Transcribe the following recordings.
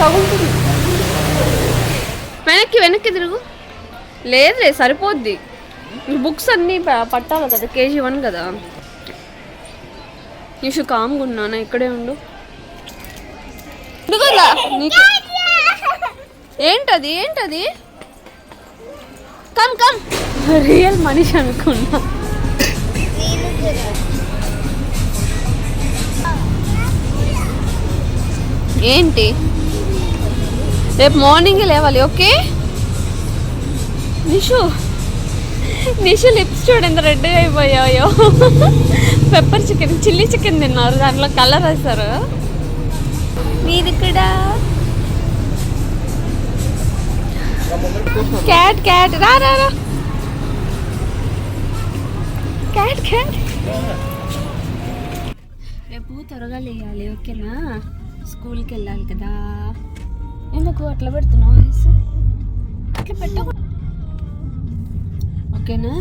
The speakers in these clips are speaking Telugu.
తగులుతుంది. వెనక్కి వెనక్కి తిరుగు. లేదులే సరిపోద్ది. బుక్స్ అన్నీ పట్టాలి కదా కేజీ వన్ కదా. నీషు కామ్గా ఉన్నానా ఇక్కడే ఉండు. ఏంటది ఏంటది? Come come. రియల్ మనిషి అనుకున్నా. ఏంటి? రేపు మార్నింగ్ లేవాలి ఓకే? నిషు నిషు లిప్స్ చూడండి రెడ్ అయిపోయాయో. పెప్పర్ చికెన్ చిల్లీ చికెన్ తిన్నారు దాంట్లో కలర్ వేస్తారు మీరు ఇక్కడ? క్యాట్ క్యాట్ రా రా రా. Cat cat. రేపు త్వరగా లేయాలి ఓకేనా? స్కూల్కి వెళ్ళాలి కదా. ఎందుకు అట్లా పెడుతున్నావు వాయిస్ అట్లా పెట్టకూడదు ఓకేనా?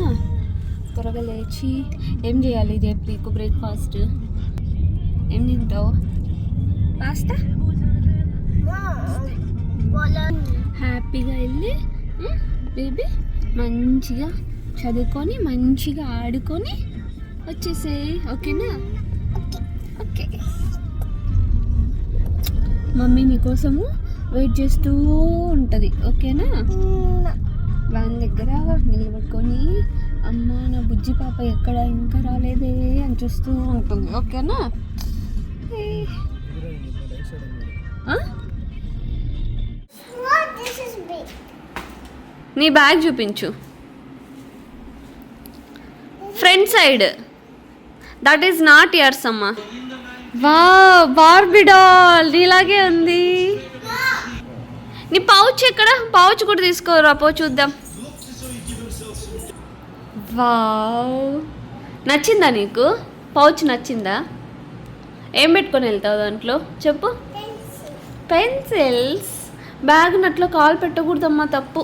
త్వరగా లేచి ఏం చేయాలి రేపు నీకు బ్రేక్ఫాస్ట్ ఏం తింటావు? పాస్తా? హ్యాపీగా వెళ్ళి బేబీ మంచిగా చదువుకొని మంచిగా ఆడుకొని వచ్చేసేయి. ఓకేనా? ఓకే. మమ్మీ నీకోసము వెయిట్ చేస్తూ ఉంటుంది ఓకేనా? వ్యాన్ దగ్గర నిలబడుకొని అమ్మ నా బుజ్జి పాప ఎక్కడ? ఇంకా రాలేదే అని చూస్తూ ఉంటుంది ఓకేనా? నీ బ్యాగ్ చూపించు. Front side. That is not years అమ్మా. వా బార్బీ డాల్ నీలాగే ఉంది. నీ పౌచ్ ఎక్కడ? పౌచ్ కూడా తీసుకోరా పో చూద్దాం. వావ్. నచ్చిందా నీకు? పౌచ్ నచ్చిందా? ఏం పెట్టుకొని వెళ్తావు దాంట్లో? చెప్పు. పెన్సిల్స్. బ్యాగ్ నట్లో కాలు పెట్టకూడదమ్మా తప్పు.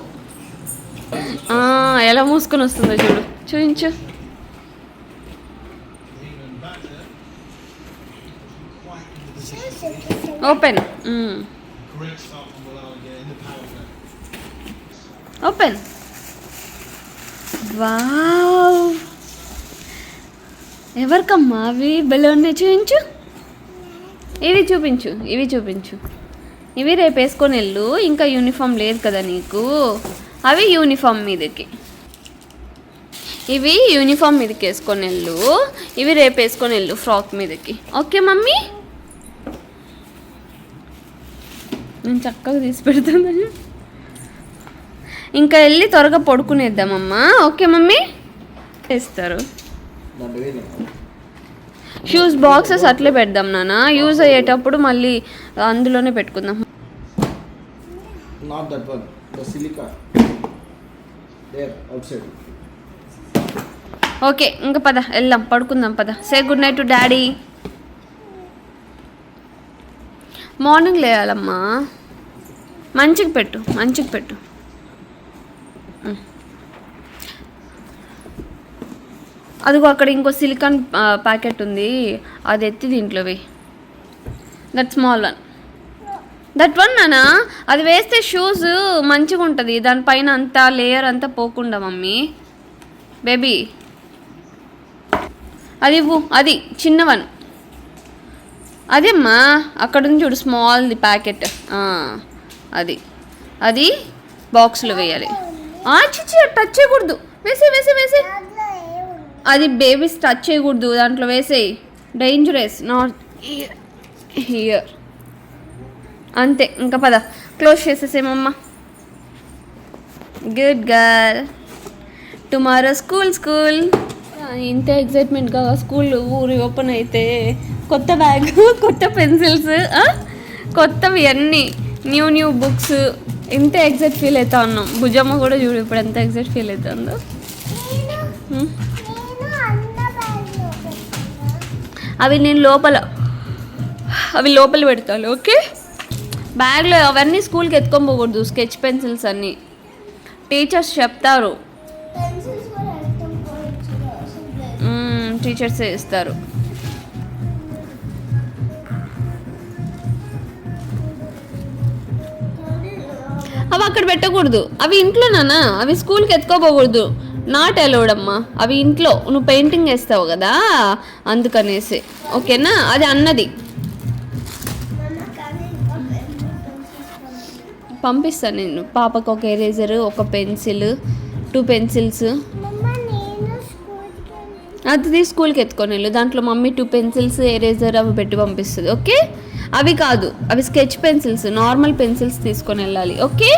ఎలా మూసుకొని వస్తుందో చూడు. చూపించు open. Start from again in the power play. Open wow ఎవరికమ్మా అవి బెలూన్ చూపించు ఇవి చూపించు ఇవి చూపించు ఇవి రేపు వేసుకొని వెళ్ళు. ఇంకా యూనిఫామ్ లేదు కదా నీకు. అవి యూనిఫామ్ మీదకి. ఇవి యూనిఫామ్ మీదకి వేసుకొని వెళ్ళు. ఇవి రేపు వేసుకొని వెళ్ళు ఫ్రాక్ మీదకి. Okay mummy? నేను చక్కగా తీసి పెడుతున్నాను ఇంకా వెళ్ళి త్వరగా పడుకునేద్దామమ్మా. Okay mummy? వేస్తారు. షూస్ బాక్సెస్ అట్లే పెడదాం నాన్న. యూజ్ అయ్యేటప్పుడు మళ్ళీ అందులోనే పెట్టుకుందాం. ఓకే ఇంకా పద వెళ్దాం. పడుకుందాం పద. Say good night to daddy morning లేయాలమ్మా. మంచిగా పెట్టు మంచిగా పెట్టు. అదిగో అక్కడ ఇంకో సిలికాన్ ప్యాకెట్ ఉంది. అది ఎత్తి దీంట్లోవి that small one that one నానా? అది వేస్తే షూస్ మంచిగా ఉంటుంది. దానిపైన అంతా లేయర్ అంతా పోకుండా మమ్మీ. బేబీ అది ఇవ్వు. అది చిన్న వన్ అదేమ్మా? అక్కడ ఉంది చూడు స్మాల్ది ప్యాకెట్ అది. అది బాక్స్లో వేయాలి. ఆ, చిచ్చి టచ్ చేయకూడదు. వేసే వేసే వేసే అది బేబీస్ టచ్ చేయకూడదు. దాంట్లో వేసేయి. డేంజరస్ నాట్ హియర్ అంతే ఇంకా పద. Close చేసేసేమమ్మా good girl tomorrow school school ఇంత ఎగ్జైట్మెంట్గా స్కూల్ ఊరి ఓపెన్ అయితే కొత్త బ్యాగ్ కొత్త పెన్సిల్స్ కొత్తవి అన్నీ న్యూ న్యూ బుక్స్ ఇంత ఎగ్జైట్ ఫీల్ అవుతా ఉన్నాం. భుజమ్మ కూడా చూడు ఇప్పుడు ఎంత ఎగ్జైట్ ఫీల్ అవుతుందో. అవి నేను లోపల అవి లోపల పెడతాను ఓకే? బ్యాగ్లో అవన్నీ స్కూల్కి ఎత్తుకొని పోకూడదు స్కెచ్ పెన్సిల్స్ అన్నీ. టీచర్స్ చెప్తారు. టీచర్స్ ఇస్తారు. అవి అక్కడ పెట్టకూడదు. అవి ఇంట్లో నానా అవి స్కూల్కి ఎత్తుకోపోకూడదు నాట్ అలౌడ్ అమ్మా. అవి ఇంట్లో. నువ్వు పెయింటింగ్ వేస్తావు కదా? అందుకనేసి. ఓకేనా? అది అన్నది. పంపిస్తాను నేను పాపకు ఒక ఎరేజర్ ఒక పెన్సిల్ టూ పెన్సిల్స్. అది స్కూల్కి ఎత్తుకొని వెళ్ళు. దాంట్లో మమ్మీ టూ పెన్సిల్స్ ఎరేజర్ అవి పెట్టి పంపిస్తుంది. ఓకే? అవి కాదు అవి స్కెచ్ పెన్సిల్స్ నార్మల్ పెన్సిల్స్ తీసుకొని వెళ్ళాలి. ఓకే?